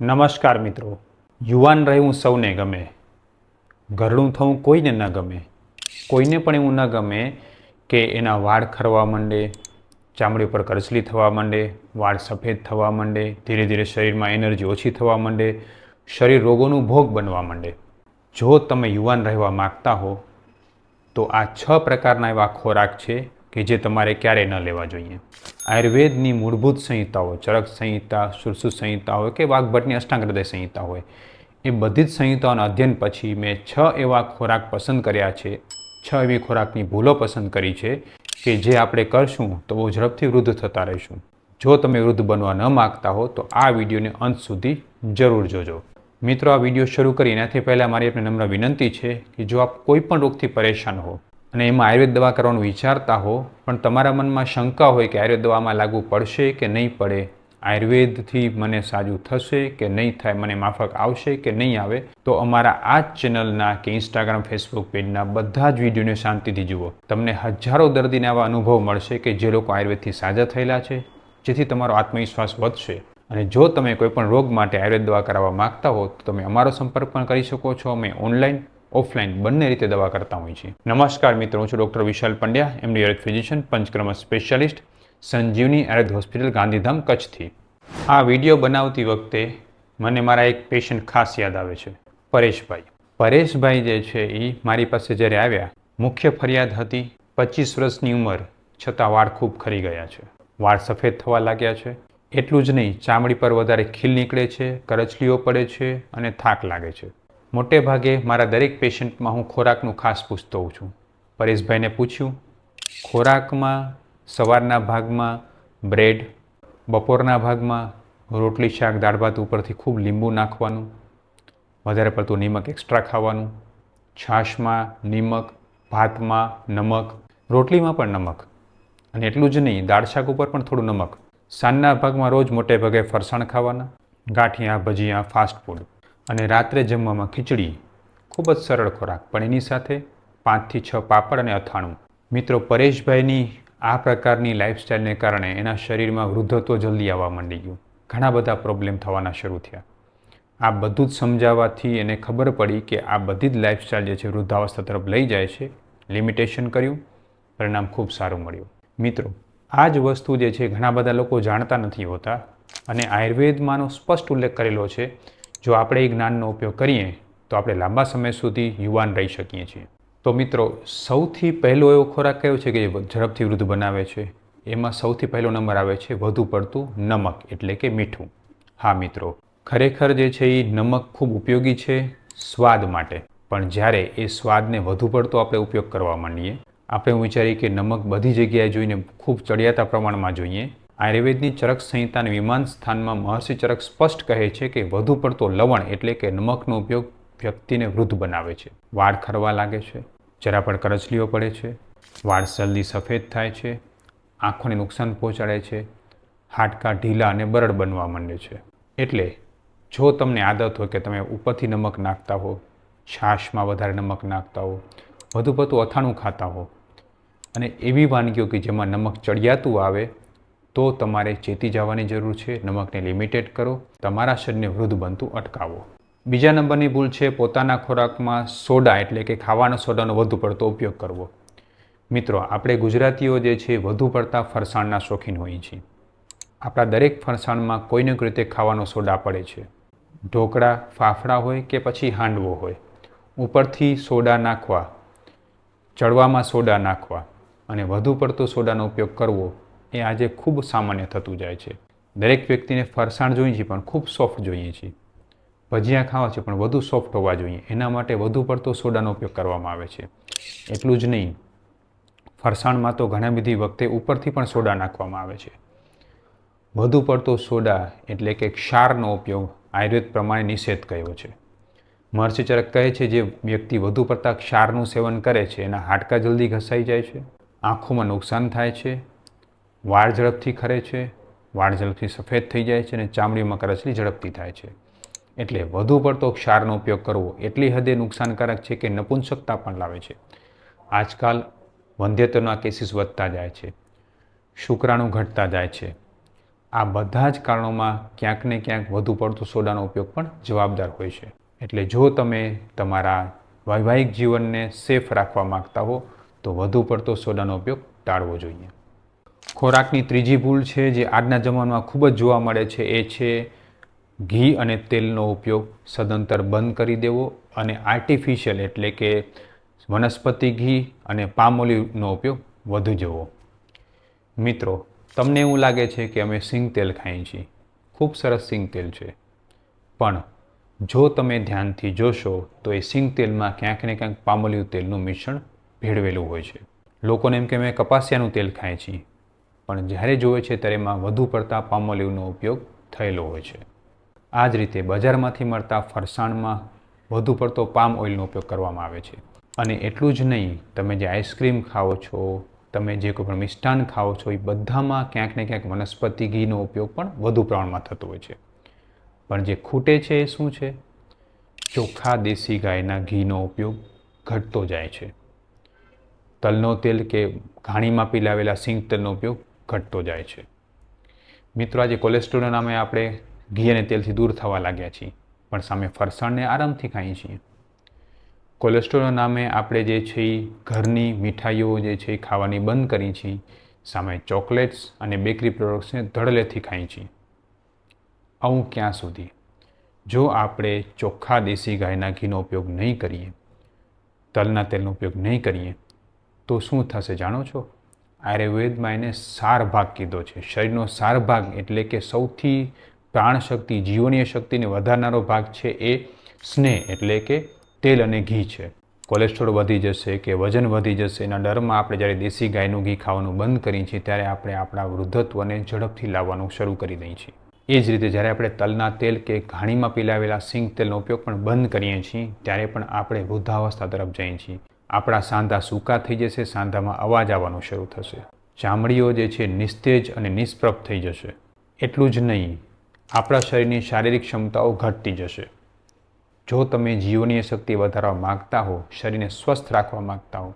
નમસ્કાર મિત્રો. યુવાન રહેવું સૌને ગમે. ઘરડું થવું કોઈને ન ગમે. કોઈને પણ એવું ન ગમે કે એના વાળ ખરવા માંડે, ચામડી પર કરચલી થવા માંડે, વાળ સફેદ થવા માંડે, ધીરે ધીરે શરીરમાં એનર્જી ઓછી થવા માંડે, શરીર રોગોનું ભોગ બનવા માંડે. જો તમે યુવાન રહેવા માગતા હો, તો આ છ પ્રકારના એવા ખોરાક છે કે જે તમારે ક્યારેય ન લેવા જોઈએ. આયુર્વેદની મૂળભૂત સંહિતાઓ, ચરક સંહિતા સુરસુ સંહિતા હોય કે વાઘભટ્ટની અષ્ટાંગ સંહિતા હોય, એ બધી જ સંહિતાઓના અધ્યયન પછી મેં છ એવા ખોરાક પસંદ કર્યા છે, છ એવી ખોરાકની ભૂલો પસંદ કરી છે કે જે આપણે કરશું તો બહુ ઝડપથી વૃદ્ધ થતા રહીશું. જો તમે વૃદ્ધ બનવા ન માગતા હો તો આ વિડીયોને અંત સુધી જરૂર જોજો. મિત્રો, આ વીડિયો શરૂ કરી એનાથી પહેલાં મારી આપને નમ્ર વિનંતી છે કે જો આપ કોઈ પણ રોગથી પરેશાન હો અને એમાં આયુર્વેદ દવા કરવાનું વિચારતા હો, પણ તમારા મનમાં શંકા હોય કે આયુર્વેદ દવામાં લાગુ પડશે કે નહીં પડે, આયુર્વેદથી મને સાજું થશે કે નહીં થાય, મને માફક આવશે કે નહીં આવે, તો અમારા આ જ ચેનલના કે ઇન્સ્ટાગ્રામ, ફેસબુક પેજના બધા જ વિડીયોને શાંતિથી જુઓ. તમને હજારો દર્દીને આવા અનુભવ મળશે કે જે લોકો આયુર્વેદથી સાજા થયેલા છે, જેથી તમારો આત્મવિશ્વાસ વધશે. અને જો તમે કોઈપણ રોગ માટે આયુર્વેદ દવા કરાવવા માગતા હો, તો તમે અમારો સંપર્ક પણ કરી શકો છો. અમે ઓનલાઈન ઓફલાઈન બંને રીતે દવા કરતા હોય છે. નમસ્કાર મિત્રો, હું છું doctor Vishal Pandya MD Ayurveda physician Panchakarma specialist Sanjivani Ayurveda hospital Gandhidham, કચ્છથી. આ વીડિયો બનાવતી વખતે મને મારા એક પેશન્ટ ખાસ યાદ આવે છે, પરેશભાઈ. પરેશભાઈ જે છે એ મારી પાસે જ્યારે આવ્યા, મુખ્ય ફરિયાદ હતી, પચીસ વર્ષની ઉંમર, છતાં વાળ ખૂબ ખરી ગયા છે. વાળ સફેદ થવા લાગ્યા છે. એટલું જ નહીં, ચામડી પર વધારે ખીલ નીકળે છે, કરચલીઓ પડે છે અને થાક લાગે છે. મોટે ભાગે મારા દરેક પેશન્ટમાં હું ખોરાકનું ખાસ પૂછતો હોઉં છું. પરેશભાઈને પૂછ્યું, ખોરાકમાં, સવારના ભાગમાં, બ્રેડ, બપોરના ભાગમાં, રોટલી, શાક, દાળ, ભાત ઉપરથી ખૂબ લીંબુ નાખવાનું? વધારે પડતું નિમક એક્સ્ટ્રા ખાવાનું? છાશમાં નિમક, ભાતમાં નમક? રોટલીમાં પણ નમક? અને એટલું જ નહીં, દાળ, શાક ઉપર પણ થોડું નમક? સાંજના ભાગમાં રોજ મોટે ભાગે ફરસાણ ખાવાના? ગાંઠિયા, ભજીયા ફાસ્ટ ફૂડ અને રાત્રે જમવામાં ખીચડી ખૂબ જ સરળ ખોરાક. પણ એની સાથે પાંચથી છ પાપડ અને અથાણું. મિત્રો, પરેશભાઈની આ પ્રકારની લાઇફસ્ટાઈલને કારણે એના શરીરમાં વૃદ્ધત્વ જલ્દી આવવા માંડી ગયું. ઘણા બધા પ્રોબ્લેમ થવાના શરૂ થયા. આ બધું જ સમજાવવાથી એને ખબર પડી કે આ બધી જ લાઇફસ્ટાઈલ જે છે, વૃદ્ધાવસ્થા તરફ લઈ જાય છે, લિમિટેશન કર્યું, પરિણામ ખૂબ સારું મળ્યું. મિત્રો, આ જ વસ્તુ જે છે, ઘણા બધા લોકો જાણતા નથી હોતા અને આયુર્વેદમાંનો સ્પષ્ટ ઉલ્લેખ કરેલો છે જો આપણે એ જ્ઞાનનો ઉપયોગ કરીએ, તો આપણે લાંબા સમય સુધી યુવાન રહી શકીએ છીએ. તો મિત્રો, સૌથી પહેલો એવો ખોરાક કયો છે કે જે ઝડપથી વૃદ્ધ બનાવે છે? એમાં સૌથી પહેલો નંબર આવે છે વધુ પડતું નમક, એટલે કે મીઠું. હા મિત્રો, ખરેખર જે છે એ નમક ખૂબ ઉપયોગી છે સ્વાદ માટે. પણ જ્યારે એ સ્વાદને વધુ પડતો આપણે ઉપયોગ કરવા માંડીએ, આપણે હું વિચારીએ કે નમક બધી જગ્યાએ જોઈને ખૂબ ચડિયાતા પ્રમાણમાં જોઈએ આયુર્વેદની ચરક સંહિતાના વિમાન સ્થાનમાં મહર્ષિ ચરક સ્પષ્ટ કહે છે કે વધુ પડતો લવણ એટલે કે નમકનો ઉપયોગ વ્યક્તિને વૃદ્ધ બનાવે છે. વાળ ખરવા લાગે છે, જરા પણ કરચલીઓ પડે છે, વાળ જલ્દી સફેદ થાય છે, આંખોને નુકસાન પહોંચાડે છે, હાડકાં ઢીલા અને બરડ બનવા માંડે છે. એટલે જો તમને આદત હોય કે તમે ઉપરથી નમક નાખતા હો, છાશમાં વધારે નમક નાખતા હો, વધુ પડતું અથાણું ખાતા હો, અને એવી વાનગીઓ કે જેમાં નમક ચડિયાતું આવે તો તમારે ચેતી જવાની જરૂર છે. નમકને લિમિટેડ કરો. તમારા શરીરને વૃદ્ધ બનતું અટકાવો. બીજા નંબરની ભૂલ છે, પોતાના ખોરાકમાં સોડા એટલે કે ખાવાના સોડાનો વધુ પડતો ઉપયોગ કરવો. મિત્રો, આપણે ગુજરાતીઓ જે છે, વધુ પડતા ફરસાણના શોખીન હોઈએ છીએ. આપણા દરેક ફરસાણમાં કોઈને કોઈ રીતે ખાવાનો સોડા પડે છે. ઢોકળા, ફાફડા હોય કે પછી હાંડવો હોય. ઉપરથી સોડા નાખવા. ચડવામાં સોડા નાખવા. અને વધુ પડતો સોડાનો ઉપયોગ કરવો એ આજે ખૂબ સામાન્ય થતું જાય છે. દરેક વ્યક્તિને ફરસાણ જોઈએ છે પણ ખૂબ સોફ્ટ જોઈએ છે. ભજીયા ખાવા છે પણ વધુ સોફ્ટ હોવા જોઈએ. એના માટે વધુ પડતો સોડાનો ઉપયોગ કરવામાં આવે છે. એટલું જ નહીં, ફરસાણમાં તો ઘણા બધી વખતે ઉપરથી પણ સોડા નાખવામાં આવે છે. વધુ પડતો સોડા એટલે કે ક્ષારનો ઉપયોગ આયુર્વેદ પ્રમાણે નિષેધ કહ્યો છે. મર્ચચરક કહે છે, જે વ્યક્તિ વધુ પડતા ક્ષારનું સેવન કરે છે, એના હાડકાં જલ્દી ઘસાઈ જાય છે, આંખોમાં નુકસાન થાય છે વાળ ઝડપથી ખરે છે, વાળ ઝડપથી સફેદ થઈ જાય છે અને ચામડીમાં કરચલી ઝડપથી થાય છે. એટલે વધુ પડતો ક્ષારનો ઉપયોગ કરવો એટલી હદે નુકસાનકારક છે કે નપુંસકતા પણ લાવે છે. આજકાલ વંધ્યત્વના કેસીસ વધતા જાય છે, શુક્રાણુ ઘટતા જાય છે. આ બધા જ કારણોમાં ક્યાંક ને ક્યાંક વધુ પડતો સોડાનો ઉપયોગ પણ જવાબદાર હોય છે. એટલે જો તમે તમારા વૈવાહિક જીવનને સેફ રાખવા માંગતા હો, તો વધુ પડતો સોડાનો ઉપયોગ ટાળવો જોઈએ. ખોરાકની ત્રીજી ભૂલ છે, જે આજના જમાનામાં ખૂબ જ જોવા મળે છે, એ છે ઘી અને તેલનો ઉપયોગ સદંતર બંધ કરી દેવો અને આર્ટિફિશિયલ એટલે કે વનસ્પતિ ઘી અને પામોલીનો ઉપયોગ વધુ જવો. મિત્રો, તમને એવું લાગે છે કે અમે સિંગ તેલ ખાઈએ છીએ. ખૂબ સરસ સિંગ તેલ છે. પણ જો તમે ધ્યાનથી જોશો, તો એ સિંગ તેલમાં ક્યાંક ને ક્યાંક પામોલિયું તેલનું મિશ્રણ ભેળવેલું હોય છે. લોકોને એમ કે અમે કપાસિયાનું તેલ ખાઈએ છીએ. પણ જ્યારે જોવે છે ત્યારે એમાં વધુ પડતા પામોલીવનો ઉપયોગ થયેલો હોય છે. આ જ રીતે બજારમાંથી મળતા ફરસાણમાં વધુ પડતો પામ ઓઇલનો ઉપયોગ કરવામાં આવે છે. અને એટલું જ નહીં, તમે જે આઈસ્ક્રીમ ખાઓ છો, તમે જે કોઈ પણ મિષ્ટાન ખાઓ છો, એ બધામાં ક્યાંક ને ક્યાંક વનસ્પતિ ઘીનો ઉપયોગ પણ વધુ પ્રમાણમાં થતો હોય છે. પણ જે ખૂટે છે એ શું છે? ચોખ્ખા દેશી ગાયના ઘીનો ઉપયોગ ઘટતો જાય છે. તલનો તેલ કે ઘાણીમાં પીલાવેલા સિંગ તેલનો ઉપયોગ ઘટતો જાય છે. મિત્રો, આજે કોલેસ્ટ્રોલના નામે આપણે ઘી અને તેલથી દૂર થવા લાગ્યા છીએ, પણ સામે ફરસાણને આરામથી ખાઈએ છીએ. કોલેસ્ટ્રોલના નામે આપણે જે છે એ ઘરની મીઠાઈઓ જે છે એ ખાવાની બંધ કરી છીએ, સામે ચોકલેટ્સ અને બેકરી પ્રોડક્ટ્સને ધડલેથી ખાઈએ છીએ. આવું ક્યાં સુધી? જો આપણે ચોખ્ખા દેશી ગાયના ઘીનો ઉપયોગ નહીં કરીએ, તલના તેલનો ઉપયોગ નહીં કરીએ, તો શું થશે જાણો છો? આયુર્વેદમાં એને સાર ભાગ કીધો છે. શરીરનો સાર ભાગ એટલે કે સૌથી પ્રાણશક્તિ, જીવનીય શક્તિને વધારનારો ભાગ છે એ સ્નેહ એટલે કે તેલ અને ઘી છે. કોલેસ્ટ્રોલ વધી જશે કે વજન વધી જશે, એના ડરમાં આપણે જ્યારે દેશી ગાયનું ઘી ખાવાનું બંધ કરીએ છીએ, ત્યારે આપણે આપણા વૃદ્ધત્વને ઝડપથી લાવવાનું શરૂ કરી દઈએ છીએ. એ જ રીતે જ્યારે આપણે તલના તેલ કે ઘાણીમાં પીલાવેલા સિંગ તેલનો ઉપયોગ પણ બંધ કરીએ છીએ, ત્યારે પણ આપણે વૃદ્ધાવસ્થા તરફ જઈએ છીએ. આપણા સાંધા સૂકા થઈ જશે, સાંધામાં અવાજ આવવાનો શરૂ થશે. ચામડીઓ જે છે નિસ્તેજ અને નિષ્પ્રભ થઈ જશે. એટલું જ નહીં, આપણા શરીરની શારીરિક ક્ષમતાઓ ઘટતી જશે. જો તમે જીવનીય શક્તિ વધારવા માગતા હો, શરીરને સ્વસ્થ રાખવા માગતા હો,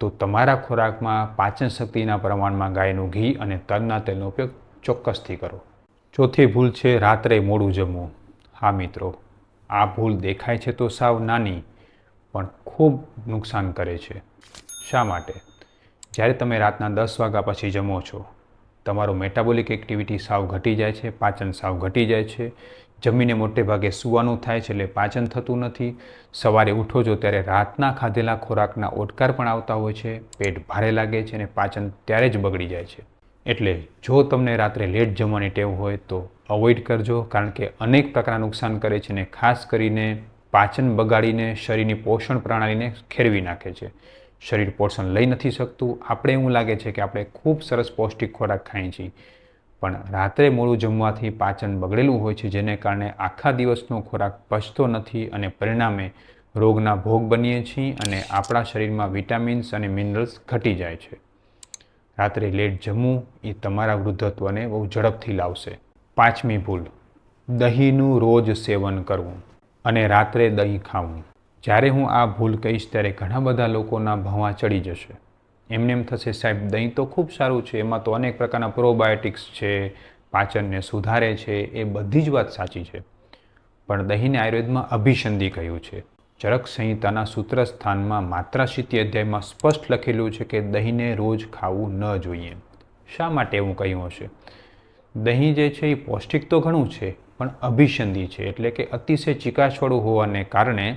તો તમારા ખોરાકમાં પાચન શક્તિના પ્રમાણમાં ગાયનું ઘી અને તલના તેલનો ઉપયોગ ચોક્કસથી કરો. ચોથી ભૂલ છે રાત્રે મોડું જમવું. હા મિત્રો, આ ભૂલ દેખાય છે તો સાવ નાની પણ ખૂબ નુકસાન કરે છે. શા માટે? જ્યારે તમે રાતના દસ વાગ્યા પછી જમો છો, તમારું મેટાબોલિક એક્ટિવિટી સાવ ઘટી જાય છે, પાચન સાવ ઘટી જાય છે. જમીને મોટે ભાગે સૂવાનું થાય છે એટલે પાચન થતું નથી. સવારે ઉઠો છો ત્યારે રાતના ખાધેલા ખોરાકના ઓટકાર પણ આવતા હોય છે, પેટ ભારે લાગે છે અને પાચન ત્યારે જ બગડી જાય છે. એટલે જો તમને રાત્રે લેટ જમવાની ટેવ હોય તો અવોઇડ કરજો, કારણ કે અનેક પ્રકારના નુકસાન કરે છે અને ખાસ કરીને પાચન બગાડીને શરીરની પોષણ પ્રણાલીને ખેરવી નાખે છે. શરીર પોષણ લઈ નથી શકતું. આપણે એવું લાગે છે કે આપણે ખૂબ સરસ પૌષ્ટિક ખોરાક ખાઈએ છીએ. પણ રાત્રે મોડું જમવાથી પાચન બગડેલું હોય છે, જેને કારણે આખા દિવસનો ખોરાક પચતો નથી અને પરિણામે રોગના ભોગ બનીએ છીએ અને આપણા શરીરમાં વિટામિન્સ અને મિનરલ્સ ઘટી જાય છે. રાત્રે લેટ જમવું એ તમારા વૃદ્ધત્વને બહુ ઝડપથી લાવશે. પાંચમી ભૂલ. દહીંનું રોજ સેવન કરવું. અને રાત્રે દહીં ખાવું. જ્યારે હું આ ભૂલ કહીશ ત્યારે ઘણા બધા લોકોના ભવા ચડી જશે. એમને એમ થશે, સાહેબ, દહીં તો ખૂબ સારું છે, એમાં તો અનેક પ્રકારના પ્રોબાયોટિક્સ છે, પાચનને સુધારે છે, એ બધી જ વાત સાચી છે. પણ દહીંને આયુર્વેદમાં અભિસંધિ કહ્યું છે. ચરક સંહિતાના સૂત્ર સ્થાનમાં માત્રાશીતી અધ્યાયમાં સ્પષ્ટ લખેલું છે કે દહીંને રોજ ખાવું ન જોઈએ. શા માટે એવું કહ્યું હશે? દહીં જે છે એ પૌષ્ટિક તો ઘણું છે, પણ અભિસંધી છે. એટલે કે અતિશય ચિકાસવાળું હોવાને કારણે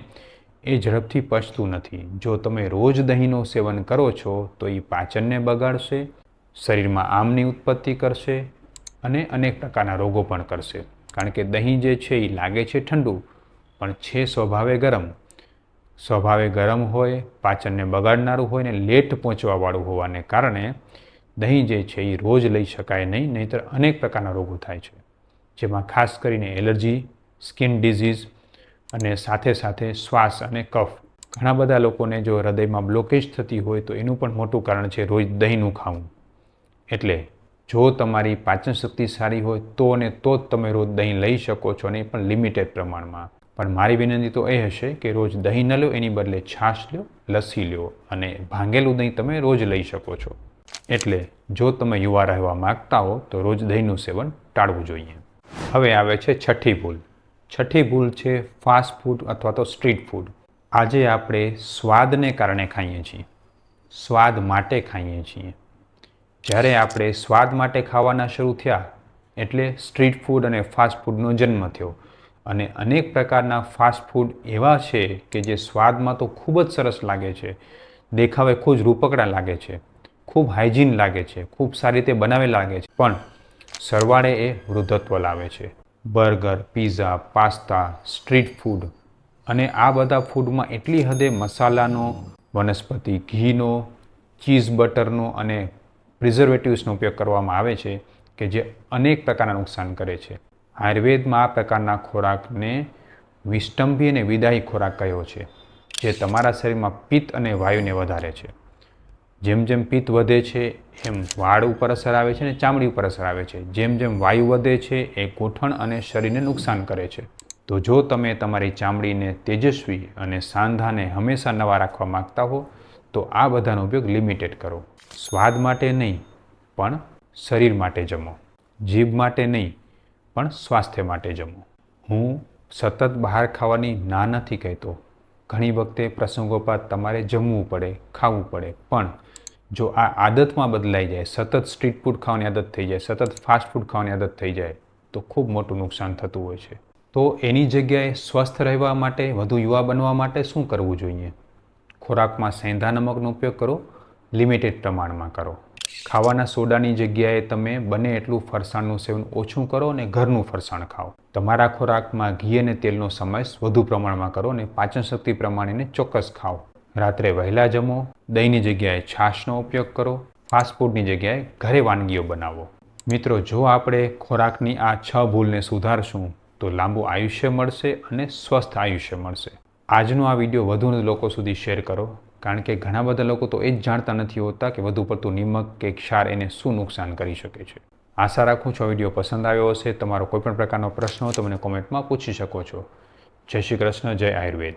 એ ઝડપથી પચતું નથી. જો તમે રોજ દહીંનું સેવન કરો છો, તો એ પાચનને બગાડશે, શરીરમાં આમની ઉત્પત્તિ કરશે અને અનેક પ્રકારના રોગો પણ કરશે. કારણ કે દહીં જે છે એ લાગે છે ઠંડુ, પણ છે સ્વભાવે ગરમ. સ્વભાવે ગરમ હોય, પાચનને બગાડનારું હોય ને લેટ પહોંચવાવાળું હોવાને કારણે દહીં જે છે એ રોજ લઈ શકાય નહીં, નહીંતર અનેક પ્રકારના રોગો થાય છે. જેમાં ખાસ કરીને એલર્જી, સ્કિન ડિઝીઝ અને સાથે સાથે શ્વાસ અને કફ. ઘણા બધા લોકોને જો હૃદયમાં બ્લોકેજ થતી હોય તો એનું પણ મોટું કારણ છે રોજ દહીંનું ખાવું. એટલે જો તમારી પાચન શક્તિ સારી હોય તો અને તો જ તમે રોજ દહીં લઈ શકો છો અને એ પણ લિમિટેડ પ્રમાણમાં. પણ મારી વિનંતી તો એ હશે કે રોજ દહીં ન લો, એની બદલે છાશ લો, લસ્સી લો અને ભાંગેલું દહીં તમે રોજ લઈ શકો છો. એટલે જો તમે યુવા રહેવા માગતા હો, તો રોજ દહીંનું સેવન ટાળવું જોઈએ. હવે આવે છે છઠ્ઠી ભૂલ. છઠ્ઠી ભૂલ છે ફાસ્ટ ફૂડ અથવા તો સ્ટ્રીટ ફૂડ આજે આપણે સ્વાદને કારણે ખાઈએ છીએ. સ્વાદ માટે ખાઈએ છીએ. જ્યારે આપણે સ્વાદ માટે ખાવાના શરૂ થયા, એટલે સ્ટ્રીટ ફૂડ અને ફાસ્ટ ફૂડનો જન્મ થયો. અને અનેક પ્રકારના ફાસ્ટ ફૂડ એવા છે કે જે સ્વાદમાં તો ખૂબ જ સરસ લાગે છે. દેખાવે ખૂબ જ રૂપકડા લાગે છે. ખૂબ હાઇજીન લાગે છે, ખૂબ સારી રીતે બનાવે લાગે છે, પણ સરવાળે એ વૃદ્ધત્વ લાવે છે. Burger, pizza, pasta, street food અને આ બધા ફૂડમાં એટલી હદે મસાલાનો, વનસ્પતિ, ઘીનો, ચીઝ બટરનો અને પ્રિઝર્વેટિવ્સનો ઉપયોગ કરવામાં આવે છે કે જે અનેક પ્રકારના નુકસાન કરે છે. આયુર્વેદમાં આ પ્રકારના ખોરાકને વિષ્ટંભી અને વિદાયી ખોરાક કહ્યો છે, જે તમારા શરીરમાં પિત્ત અને વાયુને વધારે છે. જેમ જેમ પિત્ત વધે છે, એમ વાળ ઉપર અસર આવે છે અને ચામડી ઉપર અસર આવે છે. જેમ જેમ વાયુ વધે છે, એ ગોઠણ અને શરીરને નુકસાન કરે છે. તો જો તમે તમારી ચામડીને તેજસ્વી અને સાંધાને હંમેશા નવા રાખવા માંગતા હો, તો આ બધાનો ઉપયોગ લિમિટેડ કરો. સ્વાદ માટે નહીં, પણ શરીર માટે જમો. જીભ માટે નહીં, પણ સ્વાસ્થ્ય માટે જમો. હું સતત બહાર ખાવાની ના નથી કહેતો. ઘણી વખતે પ્રસંગોપાત તમારે જમવું પડે, ખાવું પડે, પણ જો આ આદતમાં બદલાઈ જાય, સતત સ્ટ્રીટ ફૂડ ખાવાની આદત થઈ જાય, સતત ફાસ્ટ ફૂડ ખાવાની આદત થઈ જાય, તો ખૂબ મોટું નુકસાન થતું હોય છે. તો એની જગ્યાએ સ્વસ્થ રહેવા માટે, વધુ યુવા બનવા માટે શું કરવું જોઈએ? ખોરાકમાં સેંધા નમકનો ઉપયોગ કરો, લિમિટેડ પ્રમાણમાં કરો. ખાવાના સોડાની જગ્યાએ તમે બને એટલું ફરસાણનું સેવન ઓછું કરો અને ઘરનું ફરસાણ ખાઓ. તમારા ખોરાકમાં ઘી અને તેલનો સમાવેશ વધુ પ્રમાણમાં કરો અને પાચન શક્તિ પ્રમાણેને ચોક્કસ ખાઓ. રાત્રે વહેલા જમો, દહીંની જગ્યાએ છાશનો ઉપયોગ કરો ફાસ્ટફૂડની જગ્યાએ ઘરે વાનગીઓ બનાવો. મિત્રો, જો આપણે ખોરાકની આ છ ભૂલને સુધારશું, તો લાંબુ આયુષ્ય મળશે અને સ્વસ્થ આયુષ્ય મળશે. આજનો આ વીડિયો વધુ લોકો સુધી શેર કરો, કારણ કે ઘણા બધા લોકો તો એ જ જાણતા નથી હોતા કે વધુ પડતું નિમક કે ક્ષાર એને શું નુકસાન કરી શકે છે. આશા રાખું છું વીડિયો પસંદ આવ્યો હશે. તમારો કોઈપણ પ્રકારનો પ્રશ્ન હોય તો મને કોમેન્ટમાં પૂછી શકો છો. જય શ્રી કૃષ્ણ, જય આયુર્વેદ.